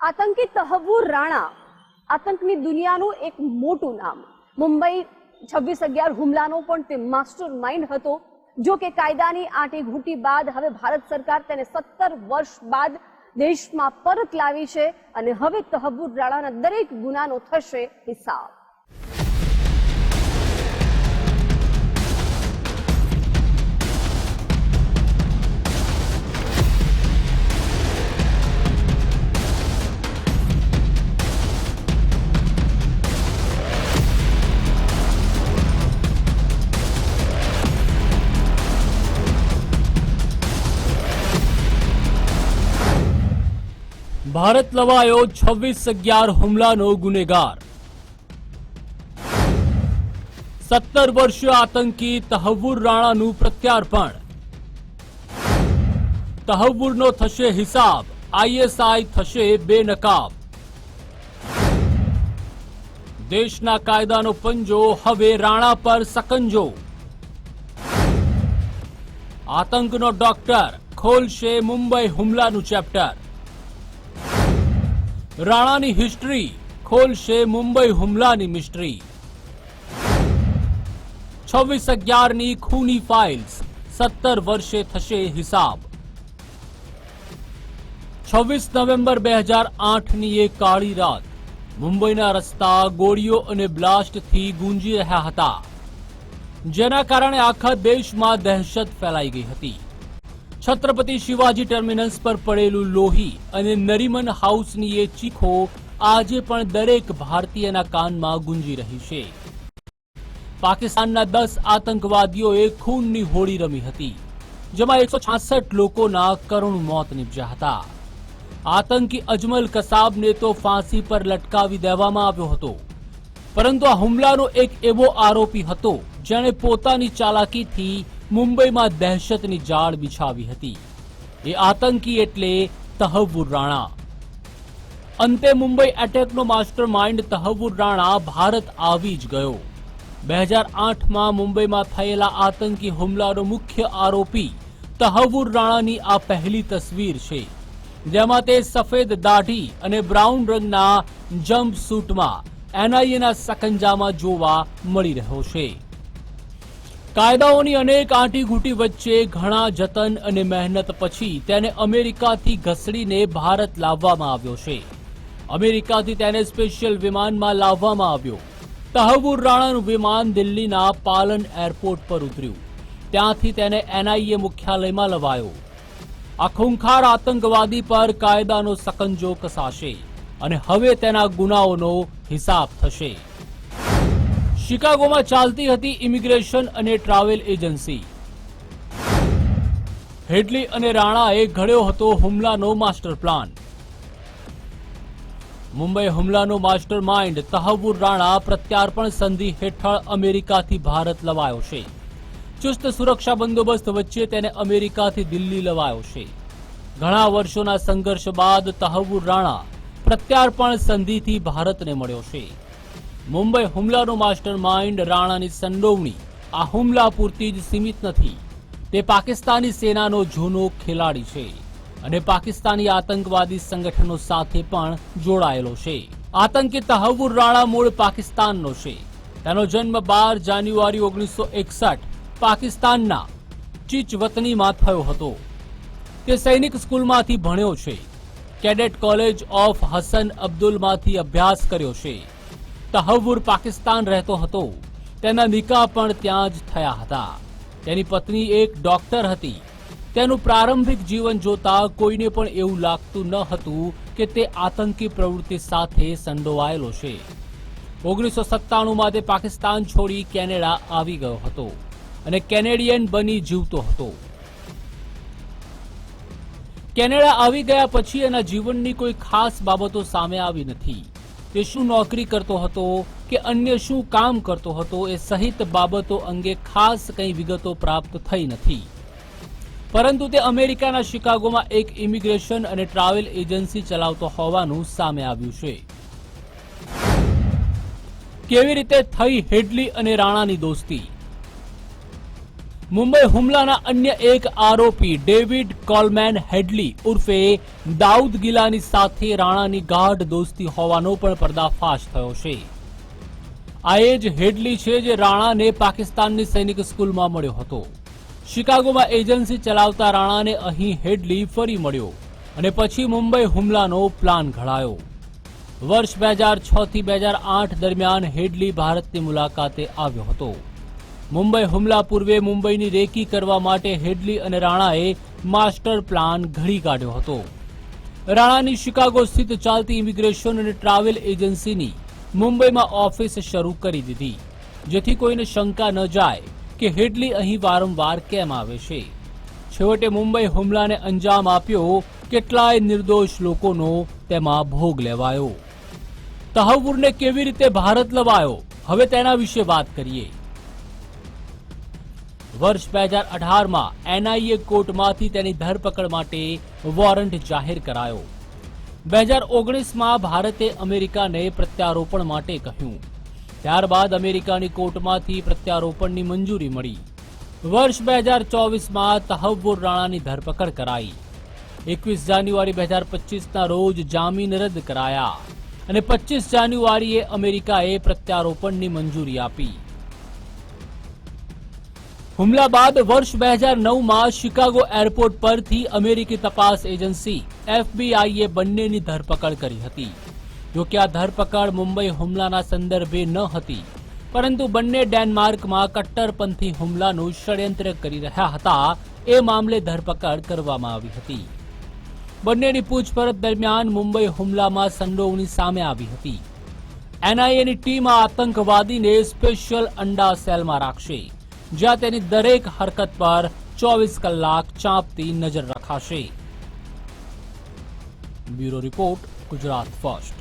આતંકી તહવુર રાણા, આતંકની દુનિયાનું એક મોટું નામ. મુંબઈ છવ્વીસ અગિયાર હુમલાનો પણ તે માસ્ટર માઇન્ડ હતો, જો કે કાયદાની આંટી ઘૂંટી બાદ હવે ભારત સરકાર તેને સત્તર વર્ષ બાદ દેશમાં પરત લાવી છે અને હવે તહવૂર રાણાના દરેક ગુનાનો થશે હિસાબ. ભારત લવાયો છવ્વીસ અગિયાર હુમલાનો ગુનેગાર. સત્તર વર્ષીય આતંકી તહવુર રાણાનું પ્રત્યાર્પણ. તહવુરનો થશે હિસાબ, આઈએસઆઈ થશે બેનકાબ. દેશના કાયદાનો પંજો, હવે રાણા પર સકંજો. આતંકનો ડોક્ટર, ખોલશે મુંબઈ હુમલાનું ચેપ્ટર. રાણાની હિસ્ટ્રી ખોલશે મુંબઈ હુમલાની મિસ્ટ્રી છવ્વીસ અગિયારની ખૂની ફાઇલ્સ સત્તર વર્ષે થશે હિસાબ. છવ્વીસ નવેમ્બર બે હજાર આઠની એ કાળી રાત. મુંબઈના રસ્તા, ગોળીઓ અને બ્લાસ્ટથી ગુંજી રહ્યા હતા. જેના કારણે આખા દેશમાં દહેશત ફેલાઈ ગઈ હતી. છત્રપતિ શિવાજી ટર્મિનસ પર પડેલું લોહી અને નરીમન હાઉસની એ ચીખો આજે પણ દરેક ભારતીયના કાનમાં ગુંજી રહી છે. પાકિસ્તાનના દસ આતંકવાદીઓએ ખૂનની હોળી રમી હતી, જેમાં એકસો છાસઠ લોકોના કરુણ મોત નીપજ્યા હતા. આતંકી અજમલ કસાબને તો ફાંસી પર લટકાવી દેવામાં આવ્યો હતો, પરંતુ આ હુમલાનો એક એવો આરોપી હતો જેણે પોતાની ચાલાકીથી મુંબઈમાં દહેશતની જાળ બિછાવી હતી. એ આતંકી એટલે તહવુર રાણા. અંતે મુંબઈ એટેકનો માસ્ટર માઇન્ડ તહવુર રાણા ભારત આવી જ ગયો. બે હજાર આઠમાં મુંબઈમાં થયેલા આતંકી હુમલાનો મુખ્ય આરોપી તહવુર રાણાની આ પહેલી તસવીર છે, જેમાં તે સફેદ દાઢી અને બ્રાઉન રંગના જમ્પ સૂટમાં એનઆઈએના સકંજામાં જોવા મળી રહ્યો છે. કાયદાઓની અનેક આંટીઘૂંટી વચ્ચે ઘણા જતન અને મહેનત પછી તેને અમેરિકાથી ઘસડીને ભારત લાવવામાં આવ્યો છે. અમેરિકાથી તેને સ્પેશિયલ વિમાનમાં લાવવામાં આવ્યો. તહવુર રાણાનું વિમાન દિલ્હીના પાલન એરપોર્ટ પર ઉતર્યું. ત્યાંથી તેને એનઆઈએ મુખ્યાલયમાં લવાયો. આ ખૂંખાર આતંકવાદી પર કાયદાનો સકંજો કસાશે અને હવે તેના ગુનાઓનો હિસાબ થશે. શિકાગોમાં ચાલતી હતી ઇમિગ્રેશન અને ટ્રાવેલ એજન્સી. હેડલી અને રાણાએ ઘડ્યો હતો હુમલાનો માસ્ટર પ્લાન. મુંબઈ હુમલાનો માસ્ટર માઇન્ડ તહવુર રાણા પ્રત્યાર્પણ સંધિ હેઠળ અમેરિકાથી ભારત લવાયો છે. ચુસ્ત સુરક્ષા બંદોબસ્ત વચ્ચે તેને અમેરિકાથી દિલ્હી લવાયો છે. ઘણા વર્ષોના સંઘર્ષ બાદ તહવુર રાણા પ્રત્યાર્પણ સંધિથી ભારતને મળ્યો છે. મુંબઈ હુમલાનો માસ્ટર માઇન્ડ રાણાની સંડોવણી. આ હુમલા પૂરતી જ સીમિત નથી. તે પાકિસ્તાની સેનાનો જૂનો ખેલાડી છે અને પાકિસ્તાની આતંકવાદી સંગઠનો સાથે પણ જોડાયેલો છે. આતંકી તહવુર રાણા મૂળ પાકિસ્તાનનો છે. તેનો જન્મ બાર જાન્યુઆરી ઓગણીસો એકસઠ પાકિસ્તાનના ચીચવતનીમાં થયો હતો. તે સૈનિક સ્કૂલમાંથી ભણ્યો છે. કેડેટ કોલેજ ઓફ હસન અબ્દુલમાંથી અભ્યાસ કર્યો છે. તહવ્વુર પાકિસ્તાન રહેતો હતો. તેના નિકાહ પણ ત્યાં જ થયા હતા. તેની પત્ની એક ડોક્ટર હતી. તેનું પ્રારંભિક જીવન જોતા કોઈને પણ એવું લાગતું ન હતું કે તે આતંકી પ્રવૃત્તિ સાથે સંડોવાયેલો છે. ઓગણીસો સત્તાણુંમાં તે પાકિસ્તાન છોડી કેનેડા આવી ગયો હતો અને કેનેડિયન બની જીવતો હતો. કેનેડા આવી ગયા પછી એના જીવનની કોઈ ખાસ બાબતો સામે આવી નથી. તે શું નોકરી કરતો હતો કે અન્ય શું કામ કરતો હતો એ સહિત બાબતો અંગે ખાસ કંઈ વિગતો પ્રાપ્ત થઈ નથી. પરંતુ તે અમેરિકાના શિકાગોમાં એક ઇમિગ્રેશન અને ટ્રાવેલ એજન્સી ચલાવતો હોવાનું સામે આવ્યું છે. કેવી રીતે થઈ હેડલી અને રાણાની દોસ્તી? મુંબઈ હુમલાના અન્ય એક આરોપી, ડેવિડ કોલમેન હેડલી ઉર્ફે દાઉદ ગિલાની સાથે રાણાની ગાઢ દોસ્તી હોવાનો પણ પર્દાફાશ થયો છે. આ એ જ હેડલી છે જે રાણાને પાકિસ્તાનની સૈનિક સ્કૂલમાં મળ્યો હતો. શિકાગોમાં એજન્સી ચલાવતા રાણાને અહીં હેડલી ફરી મળ્યો અને પછી મુંબઈ હુમલાનો પ્લાન ઘડાયો. વર્ષ બે હજાર છ થી બે હજાર આઠ દરમિયાન હેડલી ભારતની મુલાકાતે આવ્યો હતો. મુંબઈ હુમલા પૂર્વે મુંબઈની રેકી કરવા માટે હેડલી અને રાણાએ માસ્ટર પ્લાન ઘડી કાઢ્યો હતો. રાણાની શિકાગો સ્થિત ચાલતી ઇમિગ્રેશન અને ટ્રાવેલ એજન્સીની મુંબઈમાં ઓફિસ શરૂ કરી દીધી. જેથી કોઈને શંકા ન જાય કે હેડલી અહીં વારંવાર કેમ આવે છે. છેવટે મુંબઈ હુમલાને અંજામ આપ્યો કેટલાય નિર્દોષ લોકોનો તેમાં ભોગ લેવાયો. તહવુરને કેવી રીતે ભારત લવાયો? હવે તેના વિશે વાત કરીએ. વર્ષ બે હજાર અઢારમાં એનઆઈએ કોર્ટમાંથી તેની ધરપકડ માટે વોરંટ જાહેર કરાયો. બે હજાર ઓગણીસમાં ભારતે અમેરિકાને પ્રત્યારોપણ માટે કહ્યું. ત્યારબાદ અમેરિકાની કોર્ટમાંથી પ્રત્યારોપણની મંજૂરી મળી. વર્ષ બે હજાર ચોવીસમાં તહવ્વુર રાણાની ધરપકડ કરાઈ. એકવીસ જાન્યુઆરી બે હજાર પચીસના રોજ જામીન રદ કરાયા અને પચીસ જાન્યુઆરીએ અમેરિકાએ પ્રત્યારોપણની મંજૂરી આપી. હુમલા બાદ વર્ષ બે હજાર નવમાં શિકાગો એરપોર્ટ પરથી અમેરિકી તપાસ એજન્સી એફબીઆઈએ બંનેની ધરપકડ કરી હતી. જોકે આ ધરપકડ મુંબઈ હુમલાના સંદર્ભે ન હતી, પરંતુ બંને ડેનમાર્કમાં કટ્ટરપંથી હુમલાનું ષડયંત્ર કરી રહ્યા હતા, એ મામલે ધરપકડ કરવામાં આવી હતી. બંનેની પૂછપરછ દરમિયાન મુંબઈ હુમલામાં સંડોવણી સામે આવી હતી. એનઆઈએની ટીમ આ આતંકવાદીને સ્પેશિયલ અંડા સેલમાં રાખશે. જ્યાં તેની દરેક હરકત પર ચોવીસ કલાક ચાંપતી નજર રખાશે. Bureau report Gujarat first.